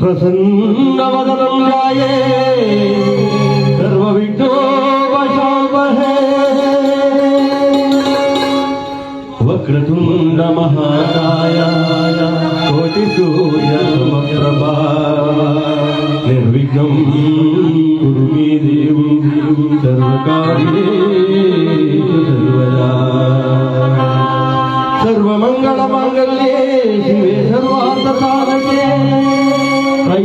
പ്രസന്നവതനം രായേ സർവവിഘ്നോ വശാമഹേ വക്രതുണ്ട മഹാകായ കോടിസൂര്യ സമപ്രഭ നിർവിഘ്നം കുരു മേ ദേവി സർവകാര്യേഷു സർവദാ സർവമംഗളമംഗല്യേ ശിവേ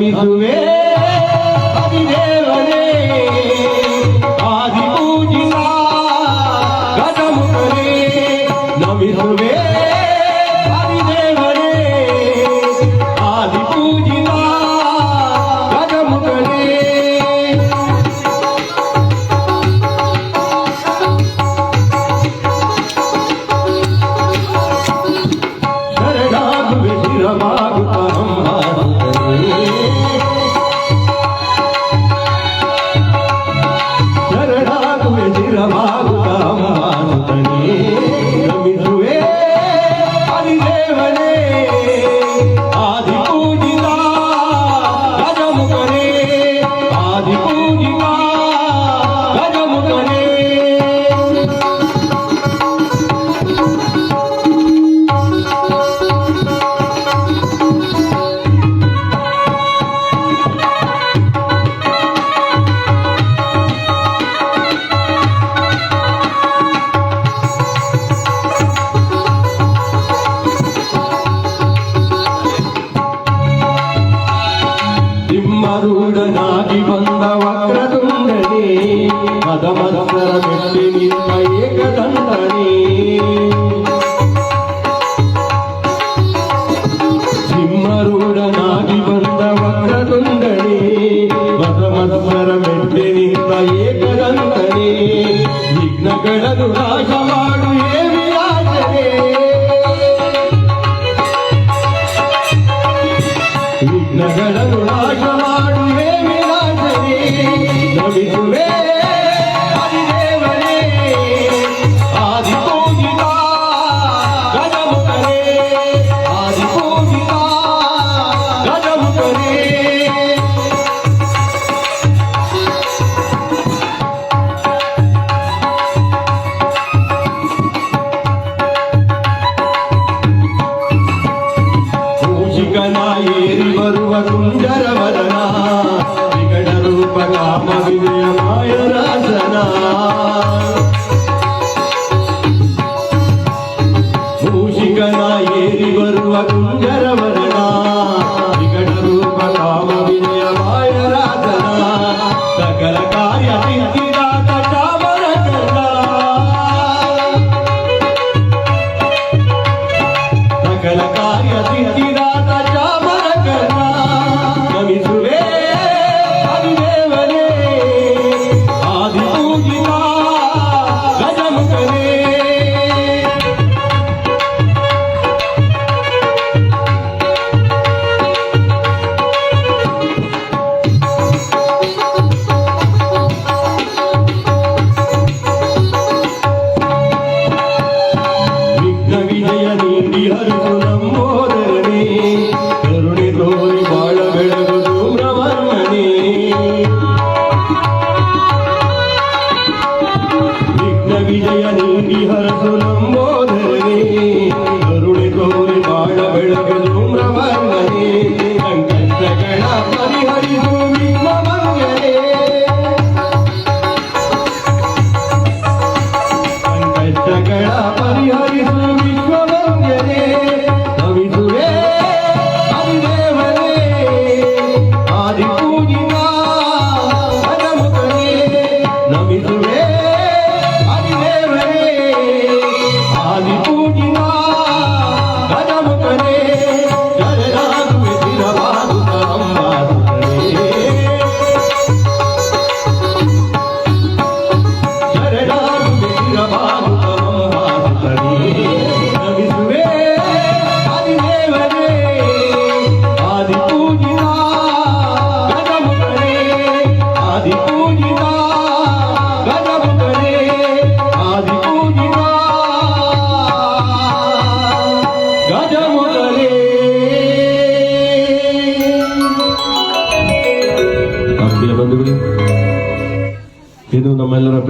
水目浴びればね দু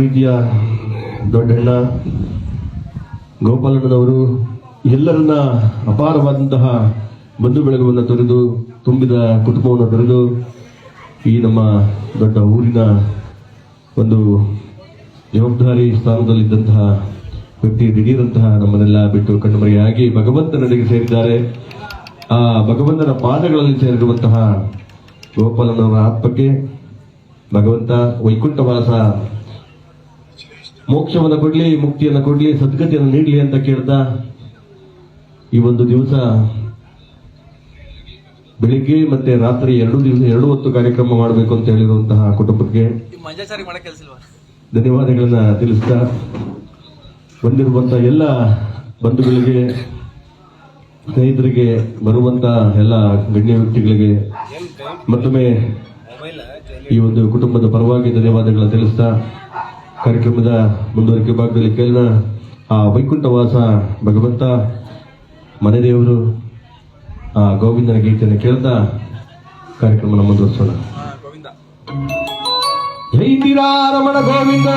ಪ್ರೀತಿಯ ದೊಡ್ಡಣ್ಣ ಗೋಪಾಲಣ್ಣನವರು ಎಲ್ಲರನ್ನ ಅಪಾರವಾದಂತಹ ಬಂಧು ಬೆಳಗುವನ್ನು ತೊರೆದು, ತುಂಬಿದ ಕುಟುಂಬವನ್ನು ತೊರೆದು ಈ ನಮ್ಮ ದೊಡ್ಡ ಊರಿನ ಒಂದು ಜವಾಬ್ದಾರಿ ಸ್ಥಾನದಲ್ಲಿದ್ದಂತಹ ವ್ಯಕ್ತಿ ದಿಢೀರಂತಹ ನಮ್ಮನ್ನೆಲ್ಲ ಬಿಟ್ಟು ಕಣ್ಮರೆಯಾಗಿ ಭಗವಂತನಡೆಗೆ ಸೇರಿದ್ದಾರೆ. ಆ ಭಗವಂತನ ಪಾದಗಳಲ್ಲಿ ಸೇರಿರುವಂತಹ ಗೋಪಾಲನವರ ಆತ್ಮಕ್ಕೆ ಭಗವಂತ ವೈಕುಂಠವಾಸ ಮೋಕ್ಷವನ್ನು ಕೊಡ್ಲಿ, ಮುಕ್ತಿಯನ್ನು ಕೊಡಲಿ, ಸದ್ಗತಿಯನ್ನು ನೀಡಲಿ ಅಂತ ಕೇಳ್ತಾ ಈ ಒಂದು ದಿವಸ ಬೆಳಿಗ್ಗೆ ಮತ್ತೆ ರಾತ್ರಿ ಎರಡು ದಿವಸ, ಎರಡು ಹೊತ್ತು ಕಾರ್ಯಕ್ರಮ ಮಾಡಬೇಕು ಅಂತ ಹೇಳಿರುವಂತಹ ಕುಟುಂಬಕ್ಕೆ ಧನ್ಯವಾದಗಳನ್ನ ತಿಳಿಸ್ತಾ ಬಂದಿರುವಂತಹ ಎಲ್ಲ ಬಂಧುಗಳಿಗೆ, ಸ್ನೇಹಿತರಿಗೆ, ಬರುವಂತ ಎಲ್ಲ ಗಣ್ಯ ವ್ಯಕ್ತಿಗಳಿಗೆ ಮತ್ತೊಮ್ಮೆ ಈ ಒಂದು ಕುಟುಂಬದ ಪರವಾಗಿ ಧನ್ಯವಾದಗಳನ್ನ ತಿಳಿಸ್ತಾ ಕಾರ್ಯಕ್ರಮದ ಮುಂದುವರಿಕೆ ಭಾಗದಲ್ಲಿ ಕೇಳೋಣ ಆ ವೈಕುಂಠವಾಸ ಭಗವಂತ ಮನೆ ದೇವರು ಆ ಗೋವಿಂದನ ಗೀತೆಯನ್ನು ಕೇಳ್ತಾ ಕಾರ್ಯಕ್ರಮನ ಮುಂದುವರಿಸೋಣ ಹಾ ಗೋವಿಂದ ಜೈ ರಮಣ ಗೋವಿಂದ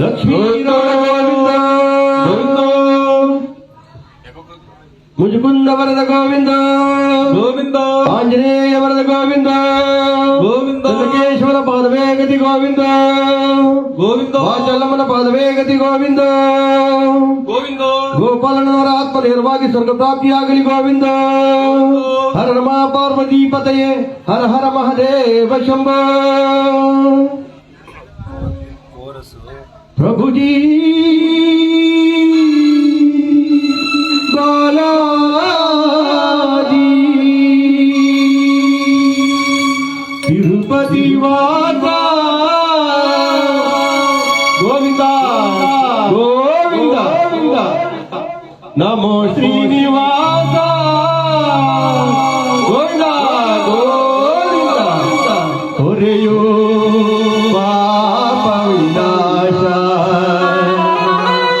ಲಕ್ಷ್ಮೀ ರಮಣ ಗೋವಿಂದ ಮುಜುಕುಂದ ವರದ ಗೋವಿಂದ ಗೋವಿಂದ ಆಂಜನೇಯ ವರದ ಗೋವಿಂದ ಗೋವಿಂದ. ಲಂಕೇಶ್ವರ ಪಾದವೇ ಗತಿ ಗೋವಿಂದ ಗೋವಿಂದ ವಾಚಲ್ಲಮ್ಮನ ಪಾದವೇ ಗತಿ ಗೋವಿಂದ ಗೋವಿಂದ ಗೋಪಾಲನವರ ಆತ್ಮ ನೇರವಾಗಿ ಸ್ವರ್ಗ ಪ್ರಾಪ್ತಿಯಾಗಲಿ ಗೋವಿಂದ ಹರ ರಮ ಪಾರ್ವತಿ ಪತಯೇ ಹರ ಹರ ಮಹದೇವ ಶಂಭ ಪ್ರಭುಜಿ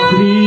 Please.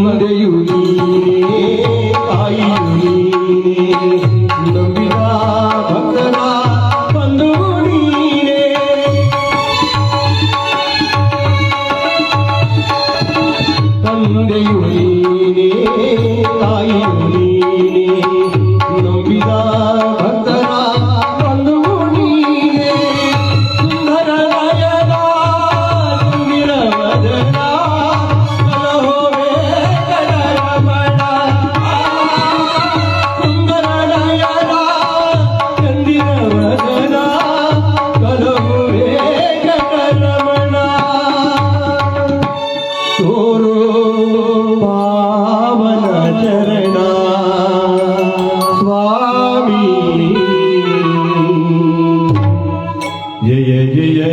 मध्ये युगी आई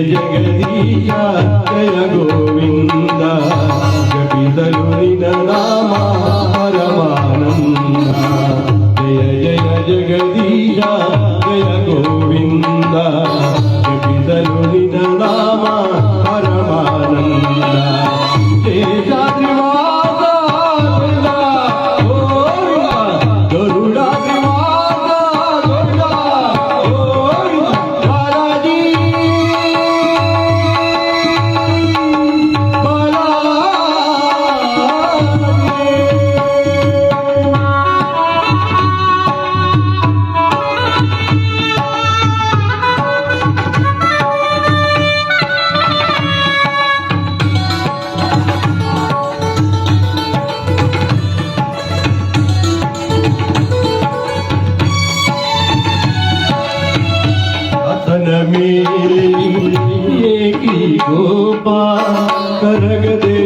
జగదీశ జయ గోవింద జపిదలు నిన్న నామా गोपा करग दे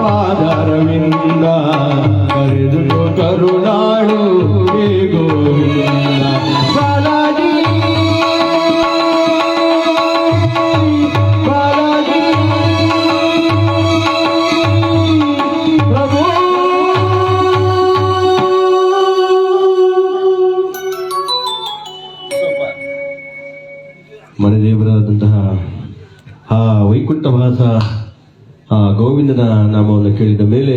పాదరవింద కరుణాడు గోవింద. ನಾಮವನ್ನು ಕೇಳಿದ ಮೇಲೆ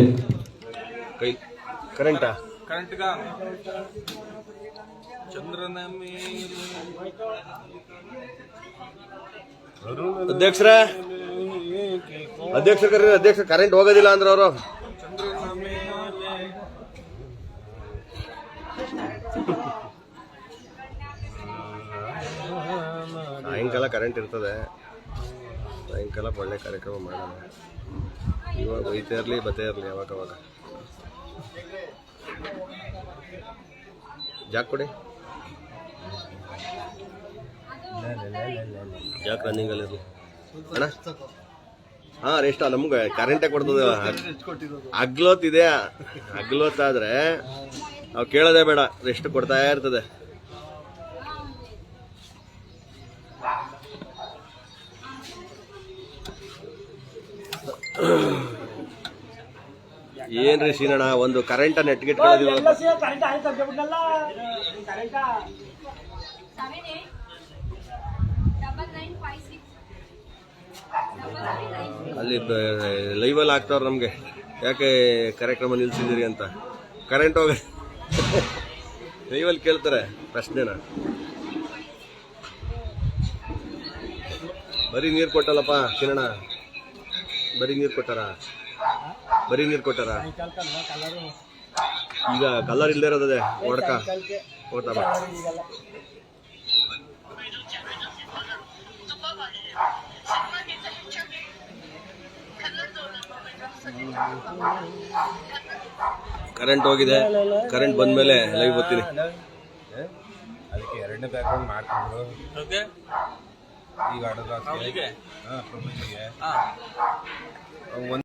ಅಧ್ಯಕ್ಷರ ಅಧ್ಯಕ್ಷ ಅಧ್ಯಕ್ಷ ಕರೆಂಟ್ ಹೋಗೋದಿಲ್ಲ ಅಂದ್ರೆ ಅವರು. ಸಾಯಂಕಾಲ ಕರೆಂಟ್ ಇರ್ತದೆ. ಸಾಯಂಕಾಲ ಒಳ್ಳೆ ಕಾರ್ಯಕ್ರಮ ಮಾಡೋಣ. ಇವಾಗ ಒಯ್ತಾ ಇರಲಿ ಬತ್ತೇ ಇರಲಿ ಅವಾಗ ಅವಾಗ. ಜಾಕ್ ಕೊಡಿ. ಜಾಕ್ ರನ್ನಿಂಗ್ ಅಲ್ಲಿ ಇರಲಿ. ಅಣ್ಣ. ಹಾಂ ರೆಸ್ಟ್ ನಮ್ಗೆ ಕರೆಂಟೇ ಕೊಡ್ತದೆ. ಅಗ್ಲೋತ್ ಆದ್ರೆ ನಾವು ಕೇಳೋದೇ ಬೇಡ. ರೆಸ್ಟ್ ಕೊಡ್ತಾ ಇರ್ತದೆ. ಏನ್ರಿ ಸೀನಣ್ಣ ಒಂದು ಕರೆಂಟ್ three nine three. ಅಲ್ಲಿ ಲೈವಲ್ಲಿ ಆಗ್ತಾವ್ರ ನಮಗೆ. ಯಾಕೆ ಕಾರ್ಯಕ್ರಮ ನಿಲ್ಸಿದ್ದೀರಿ ಅಂತ? ಕರೆಂಟ್ ಹೋಗ ಲೈವಲ್ಲಿ ಕೇಳ್ತಾರೆ ಪ್ರಶ್ನೆನ. ಬರೀ ನೀರು ಕೊಟ್ಟಲ್ಲಪ್ಪ ಕಿರಣ ಬರೀ ನೀರು ಕೊಟ್ಟಾರ? ಬರೀ ನೀರು ಕೊಟ್ಟಾರ? ಈಗ ಕಲರ್ ಇಲ್ಲದೆ ಇರೋದದೆ ಹೊಡಕ. ಓದ್ತಾ ಬಾ. ಕರೆಂಟ್ ಹೋಗಿದೆ. ಕರೆಂಟ್ ಬಂದ್ಮೇಲೆ ಲೈವ್ ಬರ್ತೀನಿ. ಅದಕ್ಕೆ ಎರಡನೇ ಬ್ಯಾಕ್ಗ್ರೌಂಡ್ ಮಾಡ್ಕೊಂಡ್ರು ಓಕೆ ಈಗ ಆಡೋದು ಅವಳಿಗೆ ಹಾಂ ಪ್ರೊಫೆಷನ್ಗೆ ಹಾ. ಒಂದು